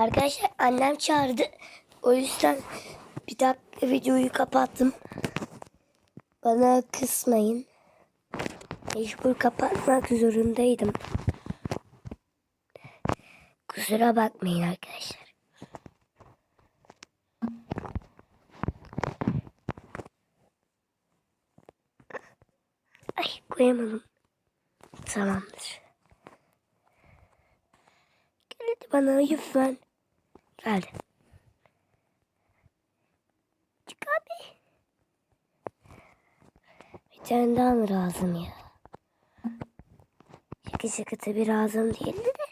Arkadaşlar annem çağırdı. O yüzden bir dakika videoyu kapattım. Bana kısmayın. Mecbur kapatmak zorundaydım. Kusura bakmayın arkadaşlar. Ay koyamadım. Tamamdır. Gel hadi bana lütfen. Geldi. Çık abi. Bir tane daha mı lazım ya? Şaka şaka tabii lazım değildi de.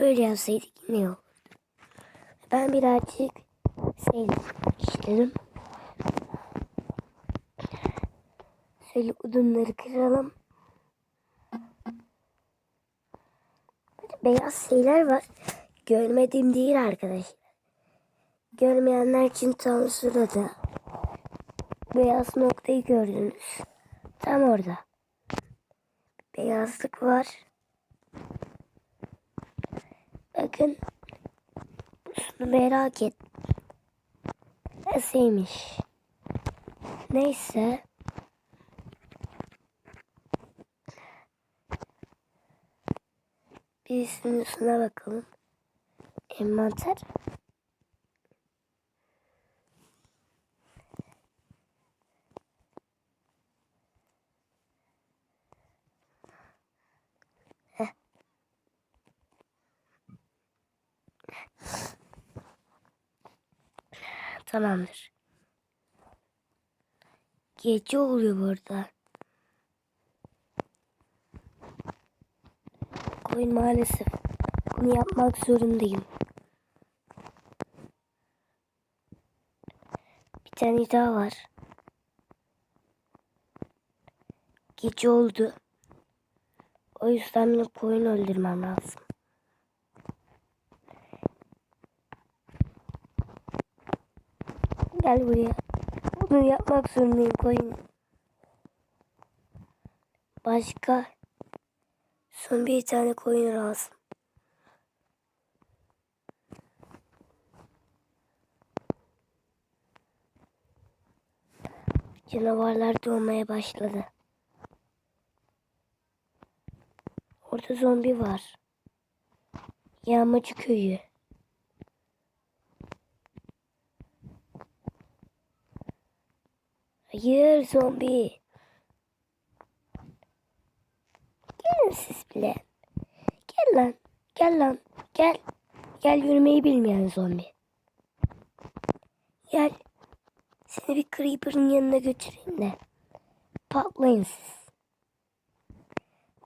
Böyle yapsaydık yine olurdu. Ben birazcık sevdim. işledim. Şöyle odunları kıralım. Beyaz şeyler var. Görmediğim değil arkadaşlar. Görmeyenler için tam sırada. Beyaz noktayı gördünüz. Tam orada. Beyazlık var. Bakın. Şunu merak et. Nasılmış? Neyse. Bir üstüne bakalım. Envanter. Tamamdır. Gece oluyor burada. Koyun maalesef. Bunu yapmak zorundayım. Bir tane daha var. Gece oldu. O yüzden benim koyun öldürmem lazım. Gel buraya. Bunu yapmak zorundayım koyun. Başka son bir tane koyun lazım. Canavarlar doğmaya başladı. Orada zombi var. Yağmacı köyü. Hayır zombi. Gelin siz bile. Gel lan. Gel lan. Gel. Gel yürümeyi bilmeyen zombi. Gel. Seni bir creeper'ın yanına götüreyim de. Patlayın siz.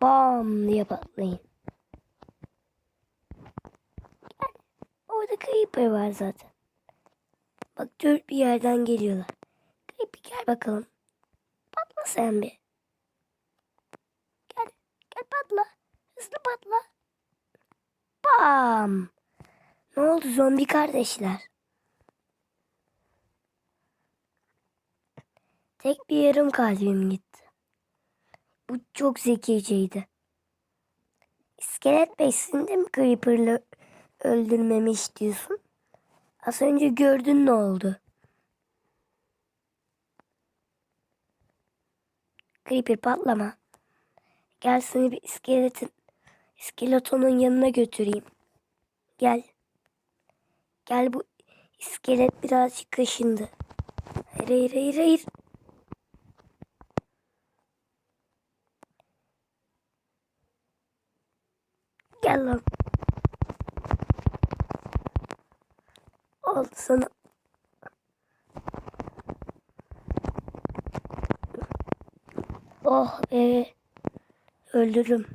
Bam diye patlayın. Gel. Orada creeper var zaten. Bak dört bir yerden geliyorlar. Creeper gel bakalım. Patla sen bir. Gel patla. Hızlı patla. Bam. Ne oldu zombi kardeşler? Tek bir yarım kalbim gitti. Bu çok zekiceydi. İskelet Bey sizin de mi Creeper'lı öldürmemi istiyorsun? Az önce gördün ne oldu? Creeper patlama. Gel seni bir iskeletin, iskeletonun yanına götüreyim. Gel. Gel bu iskelet birazcık kaşındı. Hayır hayır hayır hayır. Gel lan. Al sana. Oh be. Öldürürüm.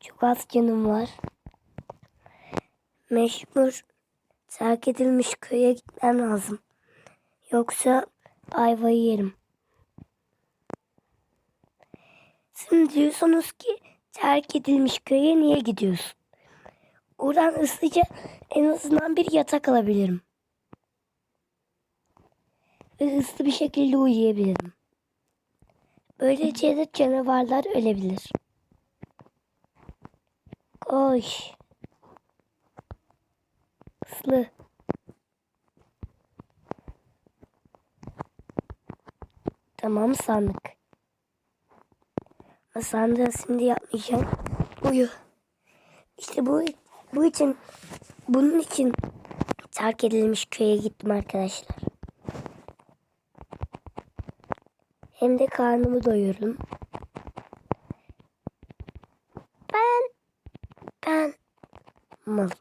Çok az canım var. Meşhur terk edilmiş köye gitmem lazım. Yoksa ayvayı yerim. Şimdi diyorsunuz ki terk edilmiş köye niye gidiyorsun? Oradan hızlıca en azından bir yatak alabilirim. Ve hızlı bir şekilde uyuyabilirim. Böylece de canavarlar ölebilir. Koş. Hızlı. Tamam sandık. Sandığı şimdi yapmayacağım. Uyu. İşte bu bu için bunun için terk edilmiş köye gittim arkadaşlar. De karnımı doyurdum. Ben ben malım.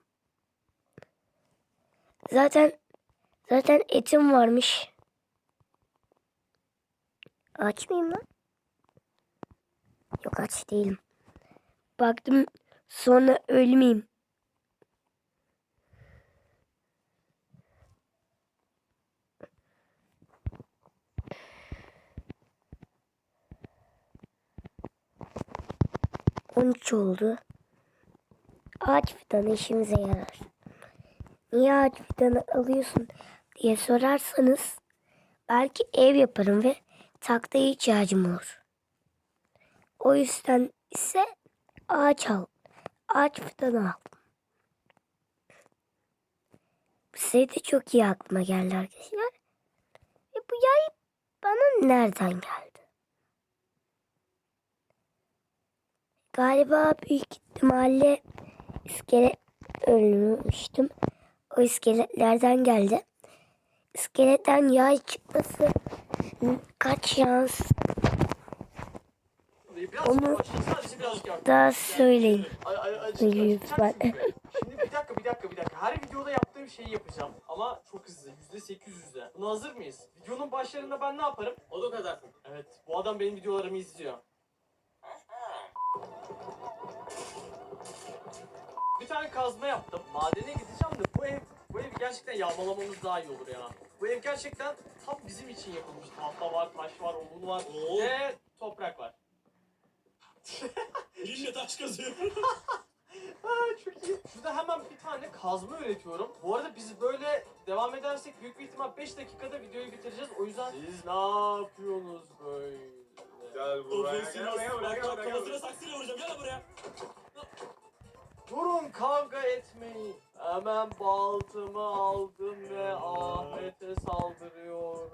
Zaten zaten etim varmış. Aç mıyım lan? Yok aç değilim. Baktım sonra ölmeyeyim. On üç oldu. Ağaç fidanı işimize yarar. Niye ağaç fidanı alıyorsun diye sorarsanız belki ev yaparım ve taktaya ihtiyacım olur. O yüzden ise ağaç al. Ağaç fidanı al. Bu şey de çok iyi aklıma geldi arkadaşlar. Ve bu yay bana nereden geldi? Galiba büyük ihtimalle iskelet ölmüştüm. O iskeletlerden geldi. İskeletten yay çıkması kaç şans Biraz Onu daha söyleyin. Lütfen. Şimdi bir dakika bir dakika bir dakika. Her videoda yaptığım şeyi yapacağım. Ama çok hızlı. Yüzde sekiz yüzde. Buna hazır mıyız? Videonun başlarında ben ne yaparım? O da kadar. Evet. Bu adam benim videolarımı izliyor. Tane kazma yaptım. Madene gideceğim de bu ev bu evi gerçekten yağmalamamız daha iyi olur ya. Bu ev gerçekten tam bizim için yapılmış. Tahta var, taş var, odun var Oo. ve toprak var. Elinle taş kazıyor. Aa, çok iyi. Şurada hemen bir tane kazma üretiyorum. Bu arada biz böyle devam edersek büyük bir ihtimal 5 dakikada videoyu bitireceğiz. O yüzden siz ne yapıyorsunuz böyle? Gel buraya, gel buraya, bak, bak, buraya, kafasına saksıyla vuracağım. Gel buraya. Kavga etmeyin. Hemen baltımı aldım ve Ahmet'e saldırıyorum.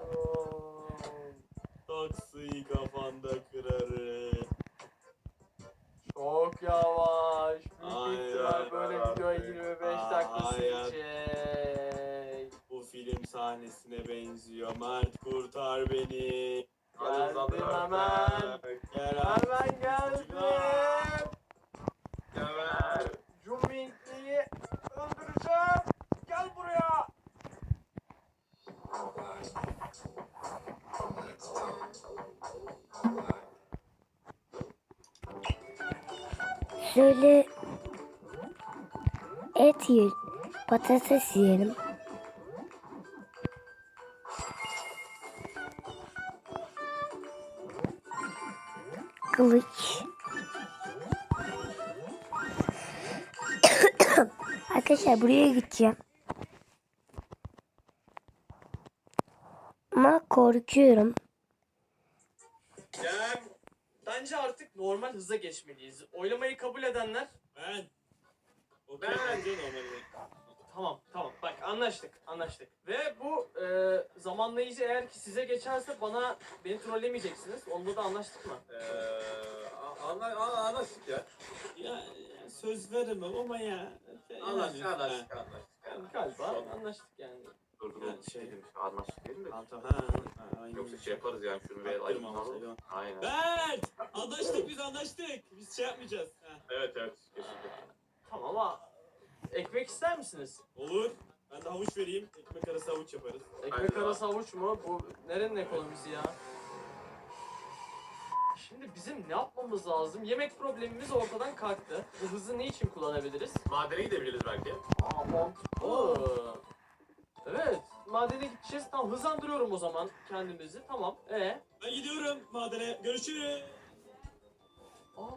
Taksiyi kafanda kırarım. Çok yavaş. Büyük ihtimal böyle ay. 25 Ay, dakika sürecek. Bu film sahnesine benziyor. Mert kurtar beni. Patates yiyelim. Kılıç. Arkadaşlar buraya gideceğim. Ama korkuyorum. Gel. Bence artık normal hıza geçmeliyiz. Oylamayı kabul edenler Ben. Okey Ben. bence normalde. Tamam tamam bak anlaştık anlaştık. Ve bu e, zamanlayıcı eğer ki size geçerse bana beni trollemeyeceksiniz. Onda da anlaştık mı? Eee, anla, anla, anlaştık ya. Ya söz veremem ama ya. Anlaştık, Yani, anlaştık, ha. anlaştık. anlaştık. Galiba anlaştık yani. Dur dur, Ya, şey demiş, anlaştık değil mi? Tamam tamam. Ha, ha, aynen. Yoksa şey yaparız yani şunu bir tamam. Aynen. Mert! Anlaştık biz anlaştık. Biz şey yapmayacağız. Ha. Evet evet, kesinlikle. Tamam ama ekmek ister misiniz? Olur. Ben de havuç vereyim. Ekmek arası havuç yaparız. Ekmek Aynen. arası havuç mu? Bu nerenin ekonomisi ya? Şimdi bizim ne yapmamız lazım? Yemek problemimiz ortadan kalktı. Bu hızı ne için kullanabiliriz? Madene gidebiliriz belki. Aa mantıklı. Evet. Madene gideceğiz. Tamam hızlandırıyorum o zaman kendimizi. Tamam. E. Ben gidiyorum madene. Görüşürüz. Aa.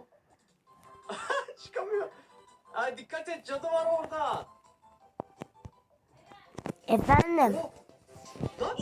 Çıkamıyor. Ay dikkat et cadı var orada. Efendim. Oh. Lan.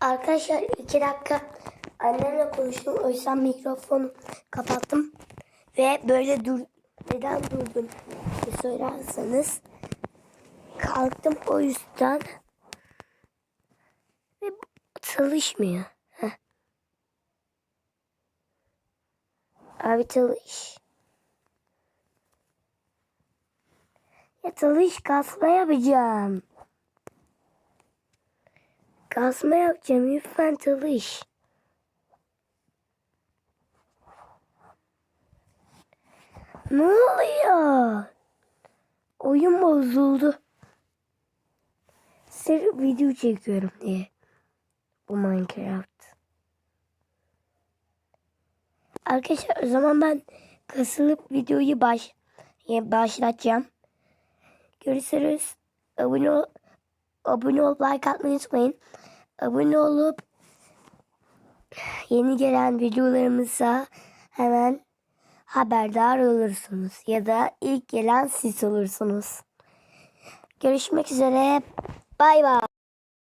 Arkadaşlar iki dakika annemle konuştum. O yüzden mikrofonu kapattım. Ve böyle dur neden durdum diye söylerseniz kalktım o yüzden ve çalışmıyor. Heh. Abi çalış. Ya çalış kasma yapacağım. Kasma yapacağım lütfen çalış. Ne oluyor? Oyun bozuldu. Sırf video çekiyorum diye. Bu Minecraft. Arkadaşlar o zaman ben kasılıp videoyu baş başlatacağım. Görüşürüz. Abone ol, abone olup like atmayı unutmayın. Abone olup yeni gelen videolarımıza hemen haberdar olursunuz. Ya da ilk gelen siz olursunuz. Görüşmek üzere. Bay bay.